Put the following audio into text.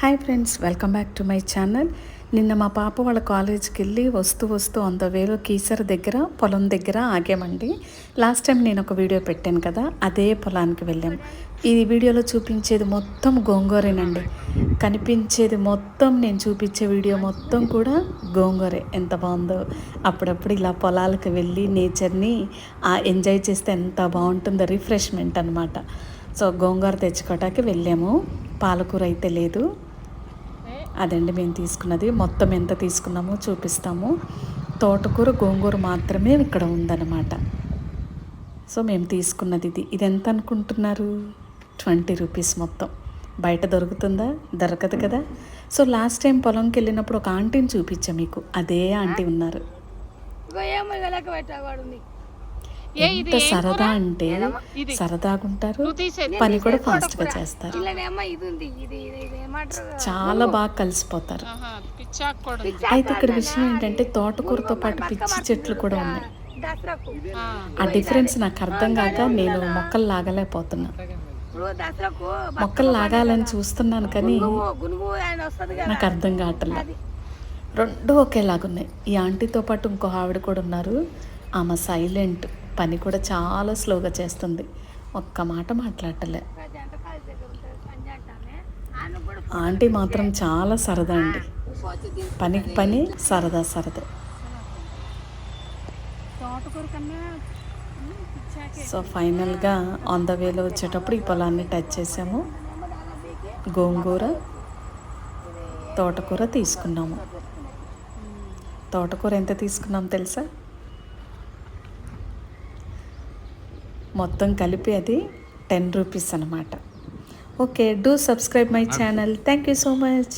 Hi friends welcome back to my channel. నిన్న మా పాప వాళ్ళ కాలేజ్కి వెళ్ళి వస్తూ వస్తూ అంత వేలో కీసర దగ్గర పొలం దగ్గర ఆగామండి. లాస్ట్ టైం నేను ఒక వీడియో పెట్టాను కదా అదే పొలానికి వెళ్ళాం. ఈ వీడియోలో చూపించేది మొత్తం గోంగూరేనండి. కనిపించేది మొత్తం నేను చూపించే వీడియో మొత్తం కూడా గోంగూరే. ఎంత బాగుందో. అప్పుడప్పుడు ఇలా పొలాలకు వెళ్ళి నేచర్ని ఎంజాయ్ చేస్తే ఎంత బాగుంటుందో రిఫ్రెష్మెంట్ అనమాట సో గోంగూర తెచ్చుకోవటానికి వెళ్ళాము. పాలకూర అయితే లేదు. అదండి మేము తీసుకున్నది. మొత్తం ఎంత తీసుకున్నామో చూపిస్తాము. తోటకూర గోంగూర మాత్రమే ఇక్కడ ఉందన్నమాట. సో మేము తీసుకున్నది ఇది. ఇది ఎంత అనుకుంటున్నారు? ట్వంటీ రూపీస్ మొత్తం. బయట దొరుకుతుందా? దొరకదు కదా. సో లాస్ట్ టైం పొలంకి వెళ్ళినప్పుడు ఒక ఆంటీని చూపించా మీకు. అదే ఆంటీ ఉన్నారు. ఎంత సరదా అంటే సరదాగుంటారు. పని కూడా ఫాస్ట్గా చేస్తారు. ఇలానేమో ఇది ఉంది ఇది ఇది ఇది ఏమంటారు? చాలా బాగా కలిసిపోతారు. అయితే ఇక్కడ విషయం ఏంటంటే తోటకూరతో పాటు పిచ్చి చెట్లు కూడా ఉన్నాయి. ఆ. డిఫరెన్స్ నాకు అర్థం కాక నేను మొక్కలు లాగలేకపోతున్నా మొక్కలు లాగాలని చూస్తున్నాను కానీ నాకు అర్థం కావట్లేదు రెండు ఒకేలాగున్నాయి. ఈ ఆంటీతో పాటు ఇంకో ఆవిడ కూడా ఉన్నారు. ఆమె సైలెంట్. పని కూడా చాలా స్లోగా చేస్తుంది. ఒక్క మాట మాట్లాడలే ఆంటీ మాత్రం చాలా సరదా అండి. పనికి పని సరదా సరదా. సో ఫైనల్గా ఆన్ ద వేలో వచ్చేటప్పుడు ఈ పొలాన్ని టచ్ చేసాము. గోంగూర తోటకూర తీసుకున్నాము. తోటకూర ఎంత తీసుకున్నాం తెలుసా? మొత్తం కలిపి అది టెన్ రూపీస్ అనమాట okay do subscribe my channel. Thank you so much.